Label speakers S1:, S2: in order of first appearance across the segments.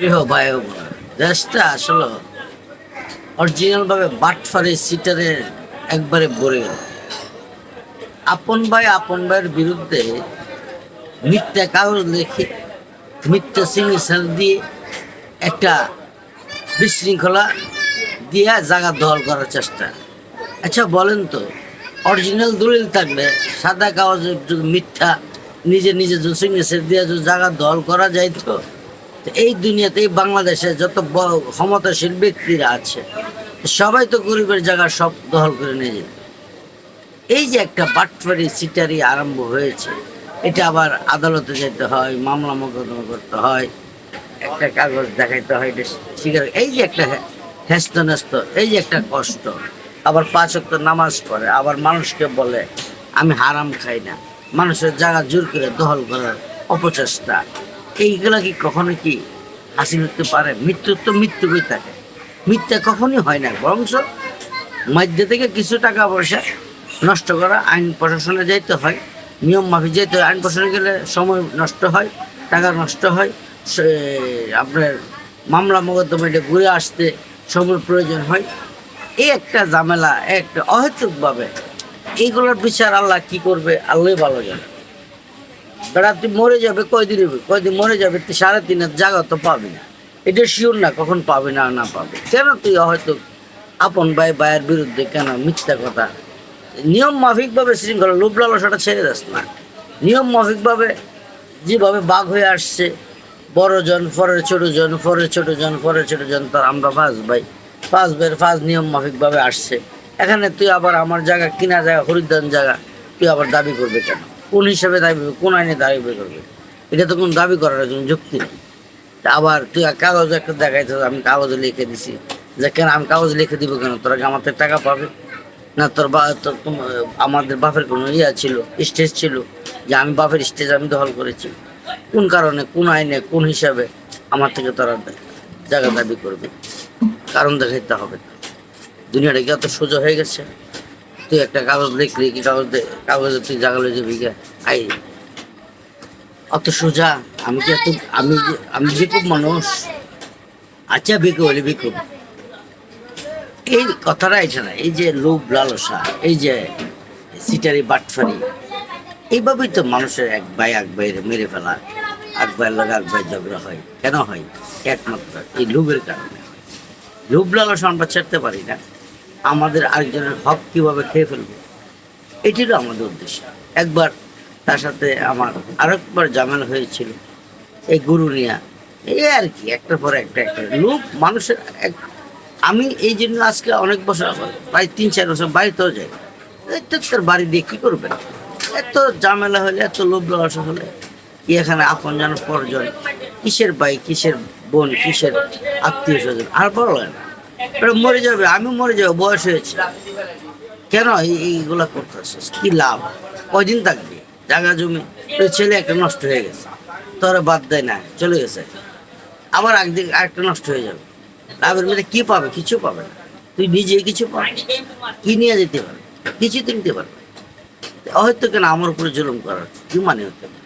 S1: বোনেরা, দেশটা আসলে অরিজিনাল ভাবে বাটফারে সিটারের একবারে ভরে গেল। আপন ভাই আপন ভাইয়ের বিরুদ্ধে মিথ্যা কাগজ লিখে মিথ্যা সিগনেচার দিয়ে একটা বিশৃঙ্খলা দিয়ে জায়গা দখল করার চেষ্টা। আচ্ছা বলেন তো অরিজিনাল দলিল থাকলে সাদা কাগজের যদি মিথ্যা নিজে নিজে সিগনেচার দিয়ে জায়গা দখল করা যায় তো? এই দুনিয়াতে, এই বাংলাদেশে যত ক্ষমতাশীল ব্যক্তিরা আছে, সবাই তো গরিবের জায়গা সব দখল করে নিয়ে যেত এই যে একটা বাটফারি সিটারি আরম্ভ হয়েছে, এটা আবার আদালতে যেতে হয়, মামলা মোকদ্দমা করতে হয়, একটা কাগজ দেখাইতে হয়, এটা স্বীকার এই যে একটা হ্যা- হেস্ত নেস্ত এই যে একটা কষ্ট, আবার পাঁচ ওয়াক্ত নামাজ পড়ে, আবার মানুষকে বলে, আমি হারাম খাই না। মানুষের জায়গা জোর করে দখল করার অপচেষ্টা। এইগুলা কি কখনো কি হাসিল হতে পারে? মৃত্যুর তো মৃত্যুই থাকে। মিথ্যা কখনই হয় না বরংশ মধ্যে থেকে কিছু টাকা পয়সা নষ্ট করা, আইন প্রশাসনে যাইতে হয়, নিয়ম মাফিক যেতে হয়। আইন প্রশাসনে গেলে সময় নষ্ট হয়, টাকা নষ্ট হয় আপনার মামলা মোকদ্দমা এটা ঘুরে আসতে সময় প্রয়োজন হয়। এই একটা ঝামেলা একটা অহেতুকভাবে। এইগুলোর বিচার আল্লাহ কি করবে? আল্লাহ ভালো জানে। বেড়া তুই মরে যাবে, কয়দিন কয়দিন মরে যাবে, তুই সাড়ে তিনের জায়গা তো পাবি না। এটা শিওর না, কখন পাবি না না পাবি। কেন তুই হয়তো আপন ভাই, ভাইয়ের বিরুদ্ধে কেন মিথ্যা কথা? নিয়ম মাফিকভাবে শৃঙ্খলা, লোভ লালসাটা ছেড়ে যাস না। নিয়ম মাফিকভাবে যেভাবে বাঘ হয়ে আসছে, বড় জন, পরের ছোট জন, পরের ছোট জন, পরের ছোট জন, তার আমরা ফাঁস ভাই, পাঁচ ভাইয়ের পাঁচ নিয়ম মাফিকভাবে আসছে। এখানে তুই আবার আমার জায়গা কিনা জায়গা হরিদ্দান জায়গা, তুই আবার দাবি করবে কেন? কোন হিসাবে দাবি কোন আইনে দাবি করবে? এটা তো কোনো দাবি করার কোনো যুক্তি নেই। আবার তুই কাগজ একটা দেখাইতে আমি কাগজে লিখে দিছি। যে কেন আমি কাগজ লিখে দিব কেন? তোরা কি থেকে টাকা পাবে? না, তোর বা, তোর আমাদের বাপের কোনো ইয়া ছিল, স্টেজ ছিল, যে আমি বাপের স্টেজ আমি দখল করেছি। কোন কারণে, কোন আইনে, কোন হিসাবে আমার থেকে তোরা জায়গা দাবি করবে? কারণ দেখাইতে হবে। দুনিয়াটা কি অত সোজা হয়ে গেছে? তুই একটা কাগজ লিখলি কি কাগজ কাগজে তুই জায়গা লয়ে যাবি আই। অত সোজা, আমি কি এত, আমি যে- আমি বিকুব মানুষ। আচ্ছা বিকু হলে বিকুব এই কথাটা এটা না, এই যে লোভ লালসা, এই যে সিটারি বাটফারি, এইভাবেই তো মানুষের এক ভাই, এক ভাইয়ের মেরে ফেলা, এক ভাইয়ের লোক এক ভাই ঝগড়া হয়। কেন হয়? একমাত্র এই লোভের কারণে লোভ লালসা আমরা ছাড়তে পারি না। আমাদের আরেকজনের হক কীভাবে খেয়ে ফেলব? এটিরও আমাদের উদ্দেশ্য। একবার তার সাথে আমার আরেকবার জামেলা হয়েছিল। এই গুরু নিয়া এই আর কি, একটার পর একটা একটা লোক, মানুষের এক, আমি এই জন্য আজকে অনেক বছর, প্রায় তিন, চার বছর বাড়িতেও যাই। তোর বাড়ি দিয়ে কী করবে? এত ঝামেলা হলে, এত লোভ লালসা হলে কি এখানে আপন জন, পরজন, কিসের ভাই, কিসের বোন, কিসের আত্মীয় স্বজন আর বড় হয় না। মরে যাবে, আমি মরে যাব, বয়স হয়েছে। কেন এই- এইগুলা করতেছিস? কি লাভ? কয়দিন থাকবে? জায়গা, জমি? ছেলে একটা নষ্ট হয়ে গেছে। তোরা বাদ দেয় না, চলে গেছে। আবার একদিন আরেকটা নষ্ট হয়ে যাবে। লাভের মধ্যে কি পাবে? কিছু পাবে না। তুই নিজে কিছু পাবে কি নিয়ে যেতে পারবে? কিছু তো নিতে পারবে হয়তো কেন আমার উপরে জুলুম করার কি মানে হতে পারে।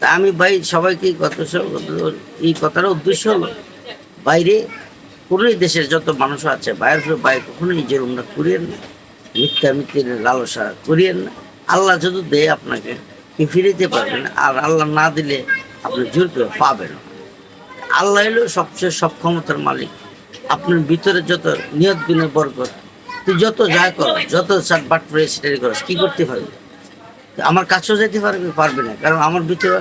S1: তা আমি ভাই সবাইকে স- এই কথার উদ্দেশ্য হলো, বাইরে কোনোই দেশের যত মানুষ আছে বাইরের বাইরে কখনোই জুলুমটা করিয়েন না, মিথ্যা মিথ্যের লালসা করিয়েন না। আল্লাহ যদি দেয় আপনাকে, কি ফিরিতে পারবেন আর আল্লাহ না দিলে আপনি জোর করে পাবেন আল্লাহ হলো সবচেয়ে সব ক্ষমতার মালিক। আপনার ভিতরে যত নিয়ত গুণে বরকত, তুই যত যা কর, যত চাট বাট পরে সেটাই করস, কি করতে পারবি? আমার কাছেও যেতে পারবি পারবি না, কারণ আমার ভিতরে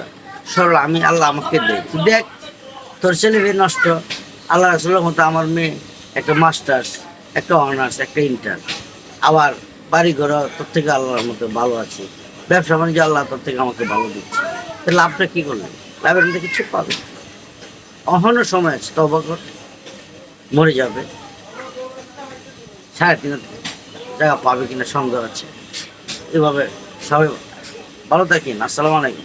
S1: সরল, আমি আল্লাহ আমাকে দেয়। তুই দেখ, তোর ছেলে নষ্ট আল্লাহ রাসুল্লাহ মতো আমার মেয়ে, একটা মাস্টার্স, একটা অনার্স, একটা ইন্টার। আবার বাড়ি ঘর তোর থেকে আল্লাহর মতো ভালো আছে। ব্যবসা বাণিজ্য আল্লাহ তোর থেকে আমাকে ভালো দিচ্ছে। লাভটা কি করলি? লাভের মধ্যে কিছু পাবে। অহনো সময় আছে তবা মরে যাবে। সাড়ে তিন জায়গা পাবে কিনা সন্দেহ আছে। এভাবে সবাই ভালো থাকেন। আসসালামু আলাইকুম।